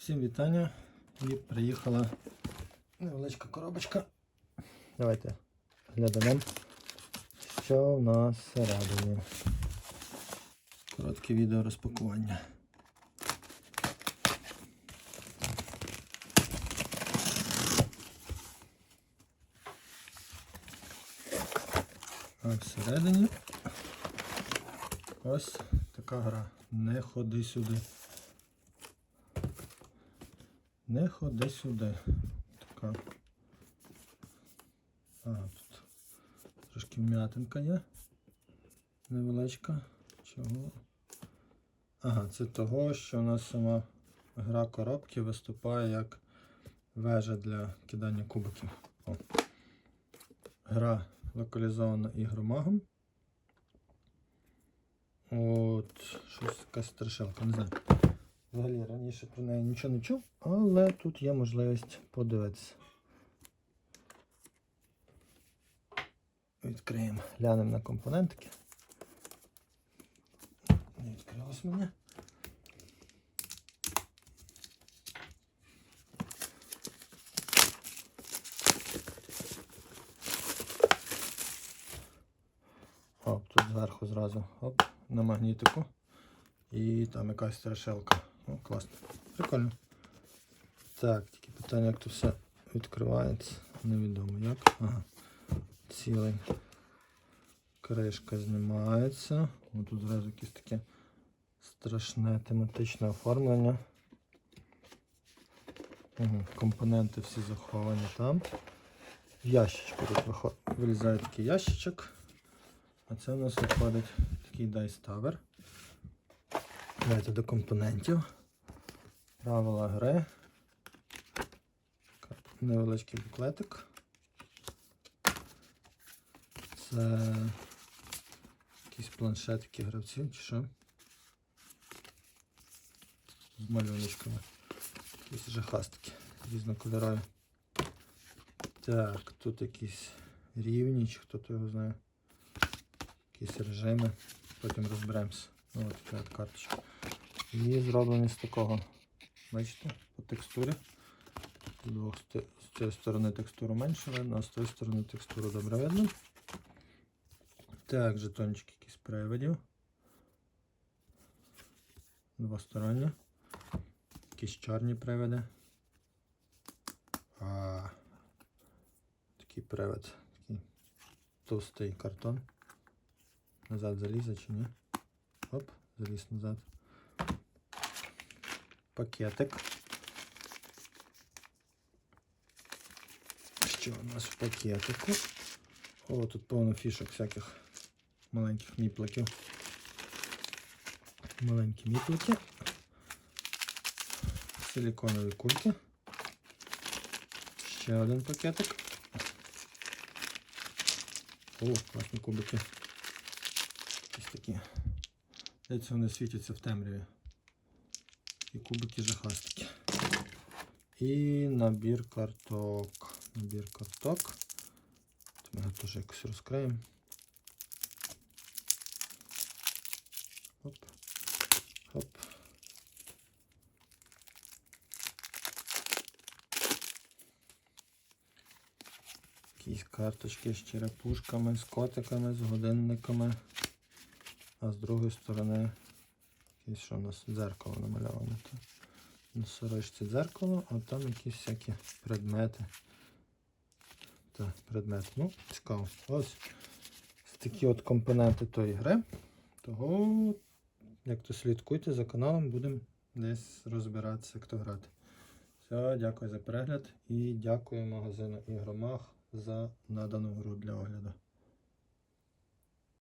Всім вітання. І приїхала невеличка коробочка. Давайте глянемо, що в нас всередині. Коротке відео розпакування. А всередині ось така гра. Не ходи сюди. Не ходи сюди. Така. Ага, тут трошки м'ятинка є. Невеличка. Чого? Ага, це того, що у нас сама гра коробки виступає як вежа для кидання кубиків. О. Гра локалізована ігромагом. От, щось якась страшилка, не знаю. Взагалі раніше про неї нічого не чув, але тут є можливість подивитися. Відкриємо, глянемо на компонентики. Не відкрилось мене. Оп, тут зверху зразу оп, на магнітику. І там якась страшилка. О, класно. Прикольно. Так, тільки питання, як тут все відкривається. Невідомо як. Ага. Цілий. Кришка знімається. О, тут зразу якесь таке страшне тематичне оформлення. Угу. Компоненти всі заховані там. В ящичку тут виход... вилізає такий ящичок. А це у нас виходить такий дайставер. Давайте до компонентів. Правила гри. Невеличкий буклетик. Це якісь планшетики гравців чи що? З малюночками. Якісь жахастики різнокольорові. Так, тут якісь рівні, чи хто то його знає. Якісь режими. Потім розберемося. Ну, Ось така карточка. І зроблені з такого. Бачите, по текстурі. З, цієї сторони текстуру менше видно, а з тієї сторони текстуру добре видно. Так, жетончики якісь приводів. Двосторонні. Якісь чорні приводи. А, такий привод, такий товстий картон. Назад залізе чи ні? Оп, заліз назад. Пакетик. Що у нас в пакетику? О, тут повно фішок всяких маленьких міпликів. Маленькі міплики. Силіконові кульки. Ще один пакетик. О, класні кубики. Якісь такі. Здається, вони світяться в темряві. І кубики жахастики. І набір карток. Набір карток. Ми його теж якось розкриємо. Хоп. Хоп. Якісь карточки з черепушками, з котиками, з годинниками. А з другої сторони якесь що у нас дзеркало намальоване. То на сорочці дзеркало, а там якісь всякі предмети. Так, предмет. Ну, цікаво. Ось такі от компоненти тої гри. Того, як то слідкуйте за каналом, будемо десь розбиратися, як то грати. Все, дякую за перегляд і дякую магазину Ігромах за надану гру для огляду.